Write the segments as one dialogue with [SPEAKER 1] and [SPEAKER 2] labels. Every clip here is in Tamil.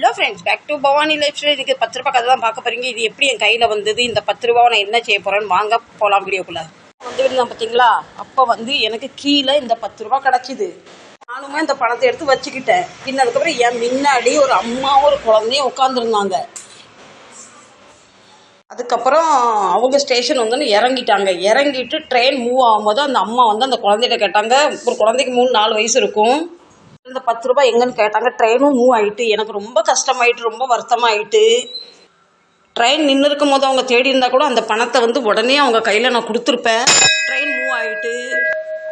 [SPEAKER 1] Hello friends back to Bhavani life style இதுக்கு பத்து ரூபா கதை தான் பார்க்க போறீங்க. இது எப்படி என் கையில் வந்தது? இந்த பத்து ரூபா நான் என்ன செய்ய போறேன்னு வாங்க போகலாம் வீடியோக்குள்ள. வந்து விடலாம் பார்த்தீங்களா அப்போ வந்து எனக்கு கீழே இந்த பத்து ரூபா கிடச்சிது. நானுமே இந்த பணத்தை எடுத்து வச்சுக்கிட்டேன். பின்ன அதுக்கப்புறம் என் முன்னாடி ஒரு அம்மாவும் ஒரு குழந்தையும் உட்காந்துருந்தாங்க அதுக்கப்புறம் அவங்க ஸ்டேஷன் வந்து இறங்கிட்டாங்க. இறங்கிட்டு ட்ரெயின் மூவ் ஆகும்போது அந்த அம்மா வந்து அந்த குழந்தைகிட்ட கேட்டாங்க ஒரு குழந்தைக்கு மூணு நாலு வயசு இருக்கும். இந்த பத்து ரூபாய் எங்கன்னு கேட்டாங்க ட்ரெயினும் மூவ் ஆயிட்டு எனக்கு ரொம்ப கஷ்டமாயிட்டு ரொம்ப வருத்தமாயிட்டு. ட்ரெயின் நின்று இருக்கும் போது அவங்க தேடி இருந்தால் கூட அந்த பணத்தை வந்து உடனே அவங்க கையில் நான் கொடுத்துருப்பேன். ட்ரெயின் மூவ் ஆகிட்டு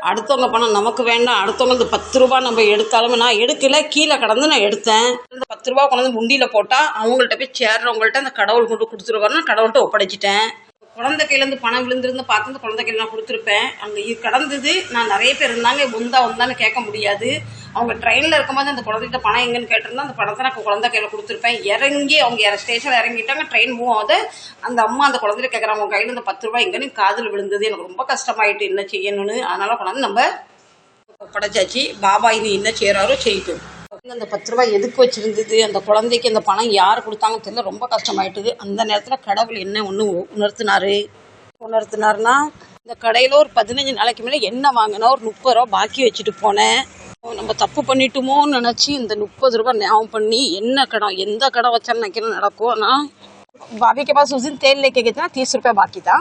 [SPEAKER 1] அடுத்தவங்க பணம் நமக்கு வேண்டாம் அடுத்தவங்க இந்த பத்து ரூபா நம்ம எடுத்தாலுமே நான் எடுக்கல கீழே கடந்து நான் எடுத்தேன். இந்த பத்து ரூபா கொண்டு வந்து முண்டியில் போட்டால் அவங்கள்ட்ட போய் சேர்றவங்கள்ட்ட அந்த கடவுள் கொண்டு கொடுத்துருவாரு நான் கடவுள்கிட்ட ஒப்படைச்சிட்டேன். குழந்தை கையிலேருந்து பணம் விழுந்திருந்து பார்த்து அந்த குழந்தை கையில் நான் கொடுத்துருப்பேன். அங்கே இது கடந்தது நான் நிறைய பேர் இருந்தாங்க உந்தா வந்தான்னு கேட்க முடியாது. அவங்க ட்ரெயினில் இருக்கும்போது அந்த குழந்தைகிட்ட பணம் எங்கன்னு கேட்டிருந்தா அந்த பணத்தை நான் குழந்தை கையில் கொடுத்துருப்பேன். இறங்கி அவங்க ஸ்டேஷனில் இறங்கிட்டாங்க ட்ரெயின் மூவ் ஆகுது. அந்த அம்மா அந்த குழந்தைய கேட்குறாங்க அவங்க கையில் இந்த பத்து ரூபாய் எங்கன்னு காதில் விழுந்தது. எனக்கு ரொம்ப கஷ்டமாயிட்டு என்ன செய்யணும்னு? அதனால கொண்டாந்து நம்ம படைச்சாச்சு. பாபா இது என்ன செய்கிறாரோ செய்யட்டும் அந்த பத்து ரூபாய் எதுக்கு வச்சிருந்தது? அந்த குழந்தைக்கு அந்த பணம் யார் கொடுத்தாங்கன்னு தெரியல. ரொம்ப கஷ்டமாயிட்டுது. அந்த நேரத்தில் கடவுள் என்ன ஒன்று உணர்த்தினாரு? உணர்த்தினாருன்னா இந்த கடையில் ஒரு பதினஞ்சு நாளைக்கு மேலே என்ன வாங்கினா ஒரு முப்பது ரூபா பாக்கி வச்சுட்டு போனேன். நம்ம தப்பு பண்ணிட்டோமோன்னு நினச்சி இந்த முப்பது ரூபாய் ஞாபகம் பண்ணி என்ன கடன் எந்த கடன் வச்சாலும் நினைக்கிறேன் நடக்கும் ஆனால் भाभी के पास उस दिन तेल लेके गए थे ना तीस रुपये बाकी था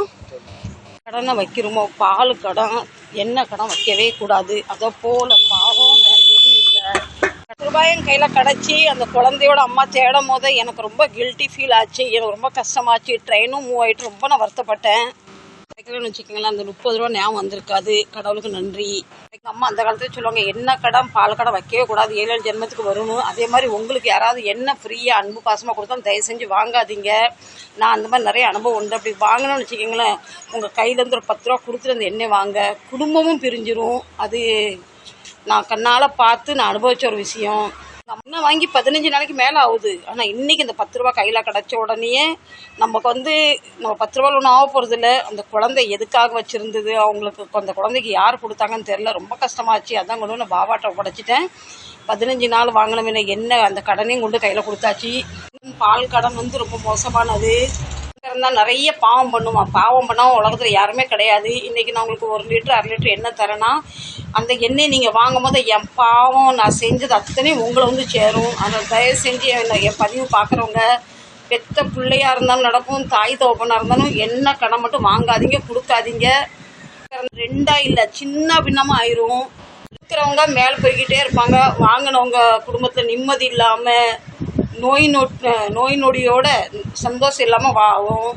[SPEAKER 1] கடனை வைக்கிறோமோ பால் கடன் என்ன கடன் வைக்கவே கூடாது அதை போல பாவம் வேற எதுவும் இல்லை பத்து ரூபாயும் கையில் கிடச்சி அந்த குழந்தையோட அம்மா தேடும் போது எனக்கு ரொம்ப கில்ட்டி ஃபீல் ஆச்சு எனக்கு ரொம்ப கஷ்டமாச்சு ட்ரெயினும் மூவ் ஆகிட்டு ரொம்ப நான் வருத்தப்பட்டேன் கிடைக்கலன்னு வச்சுக்கோங்களேன் அந்த முப்பது ரூபா ஞாபகம் வந்திருக்காது. கடவுளுக்கு நன்றி. எங்கள் அம்மா அந்த காலத்துல சொல்லுவாங்க என்ன கடன் பால் கடை வைக்கவே கூடாது. ஏழு ஏழு ஜென்மத்துக்கு வரணும் அதே மாதிரி உங்களுக்கு யாராவது என்ன ஃப்ரீயாக அன்பு பாசமாக கொடுத்தா தயவு செஞ்சு வாங்காதீங்க. நான் அந்த மாதிரி நிறைய அனுபவம் உண்டு. அப்படி வாங்கணும்னு வச்சுக்கோங்களேன் உங்கள் கையிலேருந்து ஒரு பத்து ரூபா கொடுத்துட்டு அந்த எண்ணெய் வாங்க. குடும்பமும் பிரிஞ்சிரும். அது நான் கண்ணால் பார்த்து நான் அனுபவிச்ச ஒரு விஷயம். நம்ம வாங்கி பதினஞ்சு நாளைக்கு மேலே ஆகுது. ஆனால் இன்னைக்கு இந்த பத்து ரூபா கையில் கிடச்ச உடனேயே நமக்கு வந்து நம்ம பத்து ரூபா ஒன்றும் ஆக போகிறதில்ல அந்த குழந்தை எதுக்காக வச்சுருந்தது? அவங்களுக்கு அந்த குழந்தைக்கு யார் கொடுத்தாங்கன்னு தெரில ரொம்ப கஷ்டமாச்சு. அதான் கொண்டு நான் பாபாட்ட உடைச்சிட்டேன் பதினஞ்சு நாள் வாங்கின என்ன அந்த கடனையும் கொண்டு கையில் கொடுத்தாச்சு. பால் கடன் வந்து ரொம்ப மோசமானது. இருந்தால் நிறைய பாவம் பண்ணுமா? பாவம் பண்ணா உலகத்தில் யாருமே கிடையாது. இன்றைக்கி நான் உங்களுக்கு ஒரு லிட்டர் அரை லிட்டர் எண்ணெய் தரேன்னா அந்த எண்ணெய் நீங்கள் வாங்கும் போது என் பாவம் நான் செஞ்சது அத்தனையும் உங்களை வந்து சேரும். அதை தயவு செஞ்சு என் பதிவு பார்க்குறவங்க பெத்த பிள்ளையாக இருந்தாலும் நடக்கும் தாய் தோப்பனாக இருந்தாலும் என்ன கடன் மட்டும் வாங்காதீங்க கொடுக்காதீங்க. ரெண்டா இல்லை சின்ன பின்னமாக ஆயிரும். இருக்கிறவங்க மேலே போய்கிட்டே இருப்பாங்க. வாங்கினவங்க குடும்பத்தில் நிம்மதி இல்லாமல் நோய் நொட் நோய் நொடியோட சந்தோஷம் இல்லாமல் ஆகும்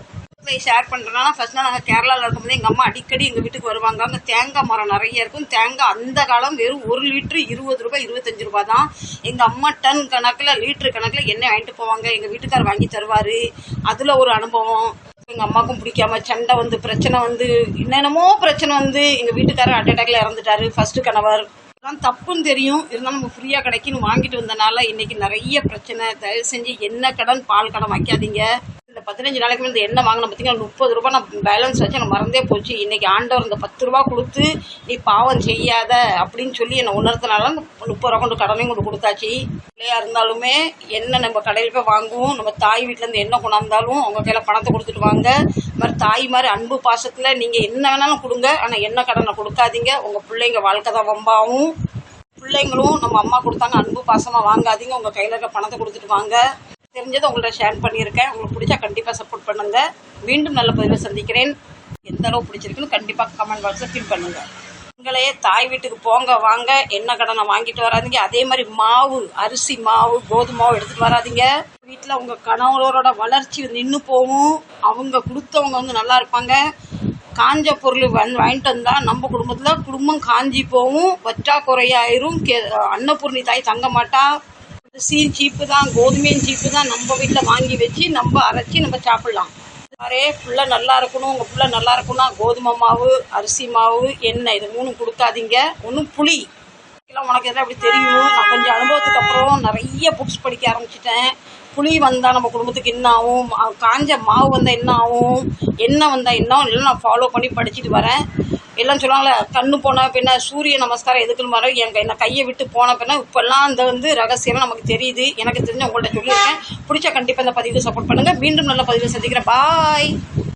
[SPEAKER 1] ஷேர் பண்ணுறேன்னா ஃபர்ஸ்ட் நாங்கள் கேரளாவில் இருக்கும்போது எங்கள் அம்மா அடிக்கடி எங்கள் வீட்டுக்கு வருவாங்க. அங்கே தேங்காய் மரம் நிறைய இருக்கும். தேங்காய் அந்த காலம் வெறும் ஒரு லிட்ரு இருபது ரூபாய் இருபத்தஞ்சு ரூபாய் தான். எங்கள் அம்மா டன் கணக்கில் லிட்ரு கணக்கில் எண்ணெய் வாங்கிட்டு போவாங்க. எங்கள் வீட்டுக்கார் வாங்கி தருவார். அதில் ஒரு அனுபவம். எங்கள் அம்மாவுக்கும் பிடிக்காம சண்டை வந்து பிரச்சனை வந்து என்னென்னமோ பிரச்சனை வந்து எங்கள் வீட்டுக்காரர் ஹார்ட் அட்டாக்ல இறந்துட்டாரு. ஃபர்ஸ்ட் கணவர். தான் தப்புன்னு தெரியும். இருந்தாலும் நம்ம ஃப்ரீயாக கிடைக்குன்னு வாங்கிட்டு வந்தனால இன்னைக்கு நிறைய பிரச்சனை. தயவு செஞ்சு என்ன கடன் பால் கடன் வைக்காதீங்க இந்த பதினஞ்சு நாளைக்கு இந்த என்ன வாங்கின பார்த்தீங்கன்னா முப்பது ரூபாய் நான் பேலன்ஸ் வச்சு எனக்கு மறந்தே போச்சு. இன்னைக்கு ஆண்டவர் இந்த பத்து ரூபா கொடுத்து நீ பாவம் செய்யாத அப்படின்னு சொல்லி என்னை உணர்த்தினால அந்த முப்பது ரூபா கொண்டு கடனையும் கொண்டு கொடுத்தாச்சு. பிள்ளையாக இருந்தாலுமே என்ன நம்ம கடையில் போய் வாங்குவோம். நம்ம தாய் வீட்டிலேருந்து என்ன கொண்டாந்தாலும் அவங்க கையில் பணத்தை கொடுத்துட்டு வாங்க. இது மாதிரி தாய் மாதிரி அன்பு பாசத்தில் நீங்கள் என்ன வேணாலும் கொடுங்க. ஆனால் என்ன கடனை கொடுக்காதீங்க. உங்கள் பிள்ளைங்க வாழ்க்கை தான் வம்பாவும். பிள்ளைங்களும் நம்ம அம்மா கொடுத்தாங்க அன்பு பாசமாக வாங்காதீங்க. உங்கள் கையில் இருக்க பணத்தை கொடுத்துட்டு வாங்க. தெரிஞ்சதை உங்கள்ட்ட ஷேர் பண்ணியிருக்கேன். உங்களுக்கு பிடிச்சா கண்டிப்பாக சப்போர்ட் பண்ணுங்க. மீண்டும் நல்ல பதிவில் சந்திக்கிறேன். எந்த அளவு பிடிச்சிருக்குன்னு கண்டிப்பாக கமெண்ட் பாக்ஸில் ஃபில் பண்ணுங்க. நீங்களே தாய் வீட்டுக்கு போங்க வாங்க. என்ன கடனை வாங்கிட்டு வராதீங்க. அதே மாதிரி மாவு அரிசி மாவு கோதுமை மாவு எடுத்துட்டு வராதீங்க. வீட்டில் உங்க கணவரோட வளர்ச்சி நின்று போகும். அவங்க கொடுத்தவங்க வந்து நல்லா இருப்பாங்க. காஞ்ச பொருள் வந் வாங்கிட்டு வந்தா நம்ம குடும்பத்தில் குடும்பம் காஞ்சி போகும். வற்றா குறையாயிரும். கே அன்னபூர்ணி தாய் தங்க மாட்டா. அரிசியும் சீப்பு தான் கோதுமையும் சீப்பு தான் நம்ம வீட்டில் வாங்கி வச்சு நம்ம அரைச்சி நம்ம சாப்பிடலாம். யாரே ஃபுல்லாக நல்லா இருக்கணும் உங்கள் ஃபுல்லாக நல்லா இருக்கணும்னா கோதுமை மாவு அரிசி மாவு எண்ணெய் இது மூணும் கொடுக்காதீங்க. ஒன்றும் புளி. எல்லாம் உனக்கு எதாவது அப்படி தெரியும்? நான் கொஞ்சம் அனுபவத்துக்கு அப்புறம் நிறைய புக்ஸ் படிக்க ஆரம்பிச்சிட்டேன். புளி வந்தால் நம்ம குடும்பத்துக்கு என்ன ஆகும்? காஞ்ச மாவு வந்தால் என்ன ஆகும்? எண்ணெய் வந்தால் என்ன ஆகும்? எல்லாம் நான் ஃபாலோ பண்ணி படிச்சுட்டு வரேன். எல்லாம் சொல்லுவாங்களே கண்ணு போன பின்ன சூரிய நமஸ்காரம் எதுக்குன்னு மாதிரி என் கை- நான் கையை விட்டு போன பின்ன இப்போல்லாம் அந்த வந்து ரகசியமாக நமக்கு தெரியுது. எனக்கு தெரிஞ்சு உங்கள்கிட்ட சொல்லியிருக்கேன் பிடிச்சா கண்டிப்பாக இந்த பதிவு சப்போர்ட் பண்ணுங்கள் மீண்டும் நல்ல பதிவில் சந்திக்கிறேன். பாய்